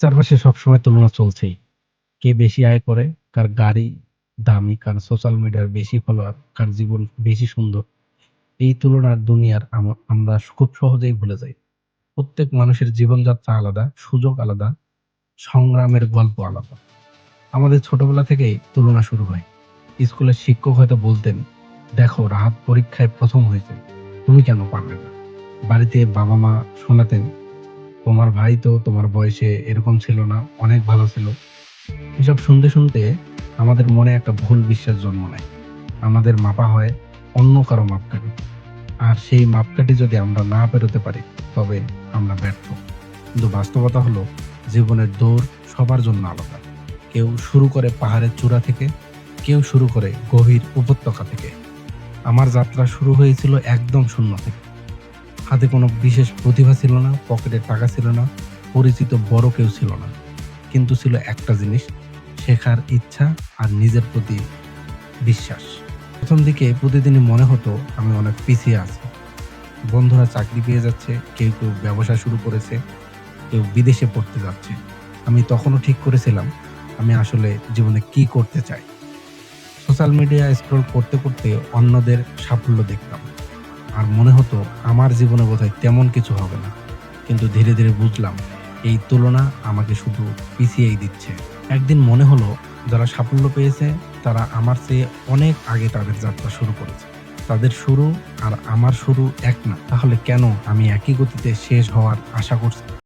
চারপাশে সবসময় তুলনা চলছেই। কে বেশি আয় করে, কার গাড়ি দামি, কার সোশ্যাল মিডিয়ার বেশি ফলোয়ার কার জীবন বেশি সুন্দর, এই তুলনার দুনিয়ার আমরা খুব সহজেই ভুলে যাই। প্রত্যেক মানুষের জীবনযাত্রা আলাদা, সুযোগ আলাদা, সংগ্রামের গল্প আলাদা। আমাদের ছোটবেলা থেকেই তুলনা শুরু হয়। স্কুলের শিক্ষক হয়তো বলতেন, দেখো রাহাত পরীক্ষায় প্রথম হয়েছে, তুমি কেন পারবে না? বাড়িতে বাবা মা শোনাতেন তোমার ভাই তো তোমার বয়সে এরকম ছিল না, অনেক ভালো ছিল। এসব শুনতে শুনতে আমাদের মনে একটা ভুল বিশ্বাস জন্ম নেয়। আমাদের মাপা হয় অন্য কারও মাপকাঠি। আর সেই মাপকাঠি যদি আমরা না পেরোতে পারি, তবে আমরা ব্যর্থ। কিন্তু বাস্তবতা হলো, জীবনের দৌড় সবার জন্য আলাদা। কেউ শুরু করে পাহাড়ের চূড়া থেকে, কেউ শুরু করে গভীর উপত্যকা থেকে। আমার যাত্রা শুরু হয়েছিল একদম শূন্য থেকে। হাতে কোনো বিশেষ প্রতিভা ছিল না, পকেটে টাকা ছিল না, পরিচিত বড় কেউ ছিল না। কিন্তু ছিল একটা জিনিস, শেখার ইচ্ছা আর নিজের প্রতি বিশ্বাস। প্রথম দিকে প্রতিদিনই মনে হতো আমি অনেক পিছিয়ে আছি। বন্ধুরা চাকরি পেয়ে যাচ্ছে, কেউ কেউ ব্যবসা শুরু করেছে, কেউ বিদেশে পড়তে যাচ্ছে। আমি তখনও ঠিক করেছিলাম আমি আসলে জীবনে কি করতে চাই। সোশ্যাল মিডিয়া স্ক্রল করতে করতে অন্যদের সাফল্য দেখতাম। আর মনে হতো আমার জীবনে বোধহয় তেমন কিছু হবে না। কিন্তু ধীরে ধীরে বুঝলাম, এই তুলনা আমাকে শুধু পিছিয়েই দিচ্ছে। একদিন মনে হলো, যারা সাফল্য পেয়েছে, তারা আমার চেয়ে অনেক আগে তাদের যাত্রা শুরু করেছে। তাদের শুরু আর আমার শুরু এক না। তাহলে কেন আমি একই গতিতে শেষ হওয়ার আশা করছি?